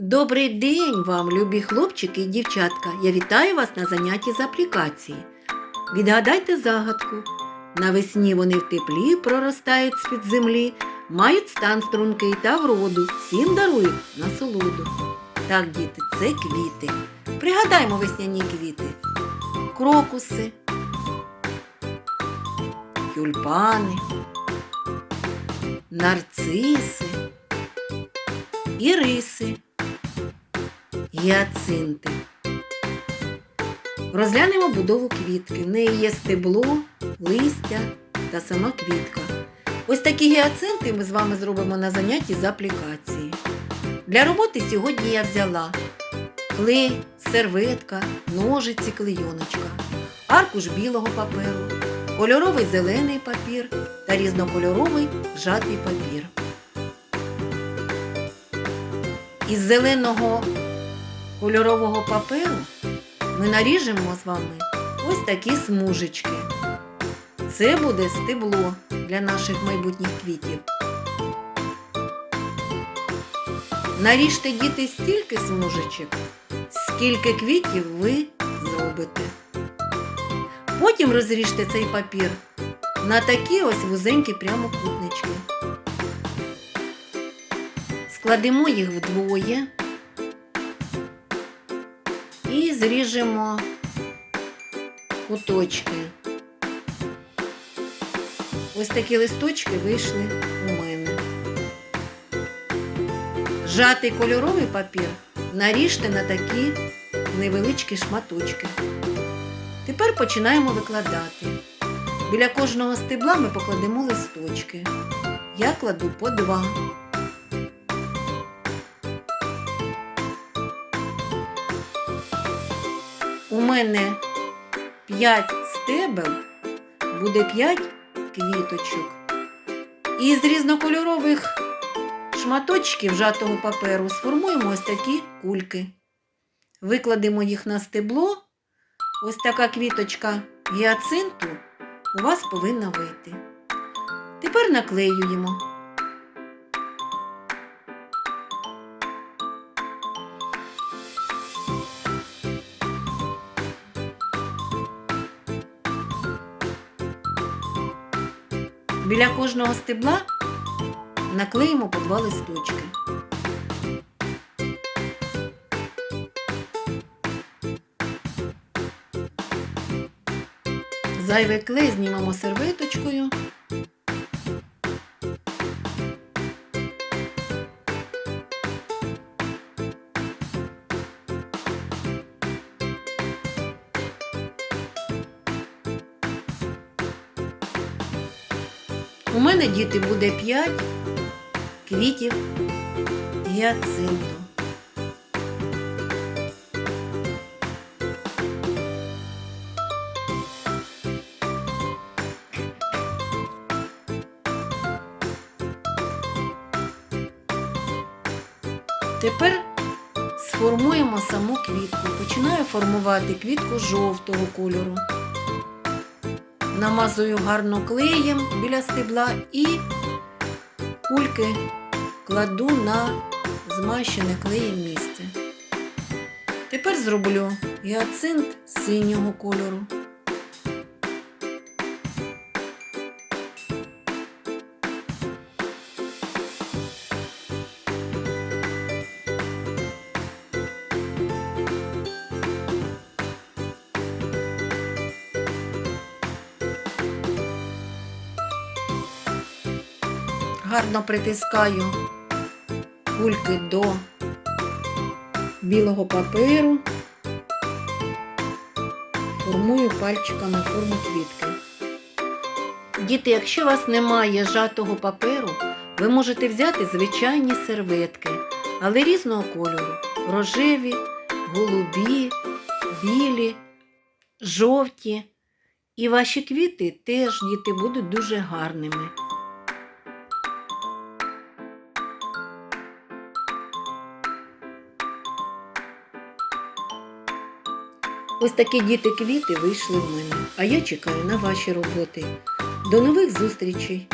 Добрий день вам, любі хлопчики і дівчатка. Я вітаю вас на занятті з аплікації. Відгадайте загадку. Навесні вони в теплі проростають з-під землі, мають стан стрункий та вроду, всім дарують насолоду. Так, діти, це квіти. Пригадаймо весняні квіти. Крокуси, тюльпани, нарциси, іриси, гіацинти. Розглянемо будову квітки. В неї є стебло, листя та сама квітка. Ось такі гіацинти ми з вами зробимо на занятті з аплікації. Для роботи сьогодні я взяла клей, серветка, ножиці, клейоночка, аркуш білого паперу, кольоровий зелений папір та різнокольоровий жатий папір. Із зеленого кольорового паперу ми наріжемо з вами ось такі смужечки. Це буде стебло для наших майбутніх квітів. Наріжте діти стільки смужечок, скільки квітів ви зробите. Потім розріжте цей папір на такі ось вузенькі прямокутнички. Складемо їх вдвоє зріжемо куточки. Ось такі листочки вийшли у мене. Жатий кольоровий папір наріжте на такі невеличкі шматочки. Тепер починаємо викладати. Біля кожного стебла ми покладемо листочки. Я кладу по два. У мене 5 стебел, буде 5 квіточок. І з різнокольорових шматочків жатого паперу сформуємо ось такі кульки. Викладемо їх на стебло. Ось така квіточка гіацинту у вас повинна вийти. Тепер наклеюємо. Біля кожного стебла наклеїмо по два листочки. Зайвий клей знімемо серветочкою. У мене діти буде 5 квітів гіацинту. Тепер сформуємо саму квітку. Починаю формувати квітку жовтого кольору. Намазую гарно клеєм біля стебла і кульки кладу на змащене клеєм місце. Тепер зроблю гіацинт синього кольору. Гарно притискаю кульки до білого паперу, формую пальчиками форму квітки. Діти, якщо у вас немає жатого паперу, ви можете взяти звичайні серветки, але різного кольору рожеві, голубі, білі, жовті. І ваші квіти теж діти будуть дуже гарними. Ось такі діти квіти вийшли в мене, а я чекаю на ваші роботи. До нових зустрічей!